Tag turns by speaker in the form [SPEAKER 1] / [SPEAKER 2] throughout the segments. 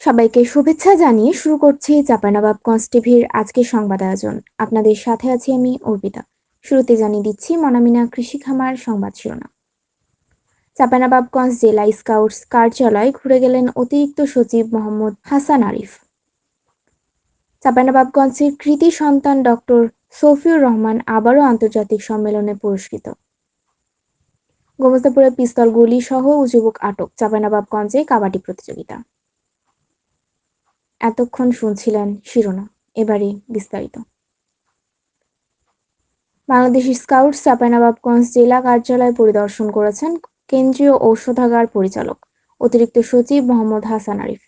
[SPEAKER 1] সবাইকে শুভেচ্ছা জানিয়ে শুরু করছি চাঁপাইনবাবগঞ্জ টিভির আজকের সংবাদ আয়োজন। আপনাদের সাথে আছি আমি অর্পিতা। শুরুতে জানিয়ে দিচ্ছি মনামিনা কৃষি খামার সংবাদ শিরোনাম। চাঁপাইনবাবগঞ্জ জেলা স্কাউটস কার্যালয় ঘুরে গেলেন অতিরিক্ত সচিব মোহাম্মদ হাসান আরিফ। চাঁপাইনবাবগঞ্জের কৃতি সন্তান ডক্টর সফিউর রহমান আবারও আন্তর্জাতিক সম্মেলনে পুরস্কৃত। গোমস্তাপুরে পিস্তল গুলি সহ যুবক আটক। চাঁপাইনবাবগঞ্জে কাবাডি প্রতিযোগিতা। এতক্ষণ শুনছিলেন শিরোনাম এবারে বিস্তারিত। বাংলাদেশ স্কাউটস চাঁপাইনবাবগঞ্জ জেলা কার্যালয় পরিদর্শন করেছেন কেন্দ্রীয় ঔষধাগার পরিচালক, অতিরিক্ত সচিব মোহাম্মদ হাসান আরিফ।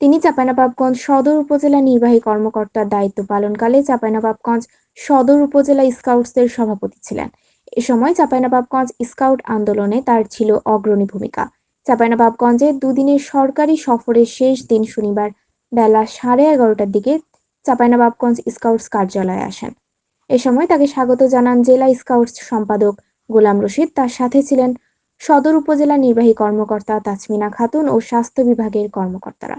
[SPEAKER 1] তিনি চাঁপাইনবাবগঞ্জ সদর উপজেলা নির্বাহী কর্মকর্তার দায়িত্ব পালনকালে চাঁপাইনবাবগঞ্জ সদর উপজেলা স্কাউটসের সভাপতি ছিলেন। এ সময় চাঁপাইনবাবগঞ্জ স্কাউট আন্দোলনে তার ছিল অগ্রণী ভূমিকা। চাঁপাইনবাবগঞ্জে দুদিনের সরকারি সফরের শেষ দিন শনিবার বেলা সাড়ে এগারোটার দিকে চাঁপাইনবাবগঞ্জ স্কাউটস কার্যালয়ে আসেন। এ সময় তাকে স্বাগত জানান জেলা স্কাউটস সম্পাদক গোলাম রশিদ। তার সাথে ছিলেন সদর উপজেলা নির্বাহী কর্মকর্তা তাসমিনা খাতুন ও স্বাস্থ্য বিভাগের কর্মকর্তারা।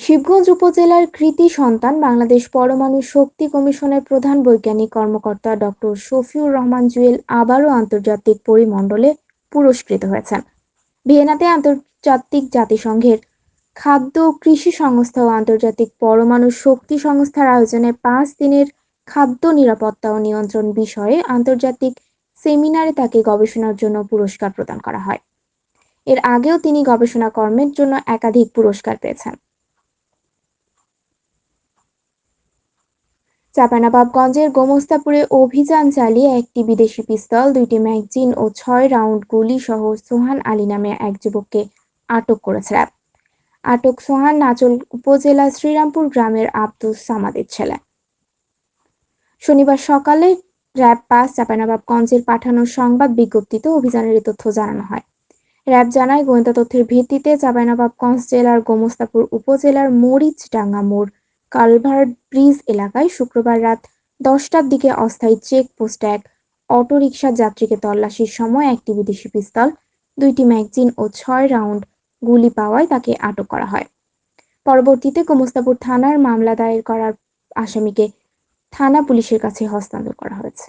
[SPEAKER 1] শিবগঞ্জ উপজেলার কৃতি সন্তান বাংলাদেশ পরমাণু শক্তি কমিশনের প্রধান বৈজ্ঞানিক কর্মকর্তা ডক্টর শফিউর রহমান জুয়েল আবারও আন্তর্জাতিক পরিমণ্ডলে পুরস্কৃত হয়েছেন। ভিয়েনাতে আন্তর্জাতিক জাতিসংঘের খাদ্য ও কৃষি সংস্থা ও আন্তর্জাতিক পরমাণু শক্তি সংস্থার আয়োজনে পাঁচ দিনের খাদ্য নিরাপত্তা ও নিয়ন্ত্রণ বিষয়ে আন্তর্জাতিক সেমিনারে তাকে গবেষণার জন্য পুরস্কার প্রদান করা হয়। এর আগেও তিনি গবেষণা কর্মের জন্য একাধিক পুরস্কার পেয়েছেন। চাঁপাইনবাবগঞ্জের গোমস্তাপুরে অভিযান চালিয়ে একটি বিদেশি পিস্তল, দুইটি ম্যাগজিন ও ছয় রাউন্ড গুলি সহ সোহান আলী নামে এক যুবককে আটক করেছে র্যাব। আটক সোহান নাচল উপজেলা শ্রীরামপুর গ্রামের আব্দুস সামাদের ছেলে। শনিবার সকালে র্যাব পাস চাঁপাইনবাবগঞ্জের পাঠানো সংবাদ বিজ্ঞপ্তিতে অভিযানের এই তথ্য জানানো হয়। র্যাব জানায়, গোয়েন্দা তথ্যের ভিত্তিতে চাঁপাইনবাবগঞ্জ জেলার গোমস্তাপুর উপজেলার মরিচডাঙ্গা মোড় কালভার্ট ব্রিজ এলাকায় শুক্রবার রাত দশটার দিকে অস্থায়ী চেক পোস্টে এক অটোরিকশা যাত্রীকে তল্লাশির সময় একটি বিদেশি পিস্তল, দুইটি ম্যাগজিন ও ছয় রাউন্ড গুলি পাওয়ায় তাকে আটক করা হয়। পরবর্তীতে গোমস্তাপুর থানার মামলা দায়ের করার আসামিকে থানা পুলিশের কাছে হস্তান্তর করা হয়েছে।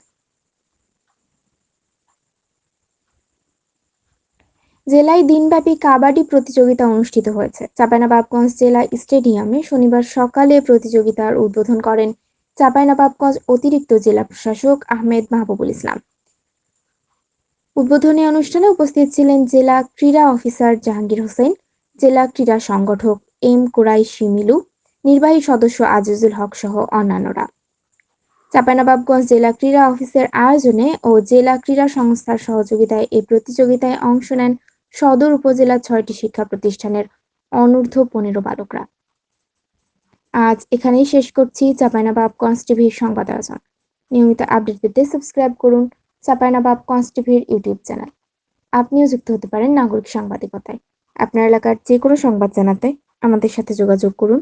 [SPEAKER 1] জেলায় দিনব্যাপী কাবাডি প্রতিযোগিতা অনুষ্ঠিত হয়েছে। চাঁপাইনবাবগঞ্জ জেলা স্টেডিয়ামে শনিবার সকালে প্রতিযোগিতার উদ্বোধন করেন চাঁপাইনবাবগঞ্জ অতিরিক্ত জেলা প্রশাসক আহমেদ মাহবুবুল ইসলাম। উদ্বোধনী অনুষ্ঠানে উপস্থিত ছিলেন জেলা ক্রীড়া অফিসার জাহাঙ্গীর হোসেন, জেলা ক্রীড়া সংগঠক এম কুরাইশি মিলু, নির্বাহী সদস্য আজিজুল হক সহ অন্যান্যরা। চাঁপাইনবাবগঞ্জ জেলা ক্রীড়া অফিসের আয়োজনে ও জেলা ক্রীড়া সংস্থার সহযোগিতায় এই প্রতিযোগিতায় অংশ নেন সদর উপজেলার ছয়টি শিক্ষা প্রতিষ্ঠানের অনূর্ধ্ব পনেরো বালকরা। আজ এখানেই শেষ করছি চাঁপাইনবাবগঞ্জ টিভির সংবাদ আয়োজন। নিয়মিত আপডেট পেতে সাবস্ক্রাইব করুন চাঁপাইনবাবগঞ্জ টিভির ইউটিউব চ্যানেল। আপনিও যুক্ত হতে পারেন নাগরিক সাংবাদিকতায়। আপনার এলাকার যে কোনো সংবাদ জানাতে আমাদের সাথে যোগাযোগ করুন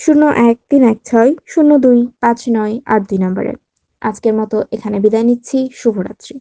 [SPEAKER 1] শূন্য এক তিন এক ছয় শূন্য দুই পাঁচ নয় আট দুই নম্বরে। আজকের মতো এখানে বিদায় নিচ্ছি। শুভরাত্রি।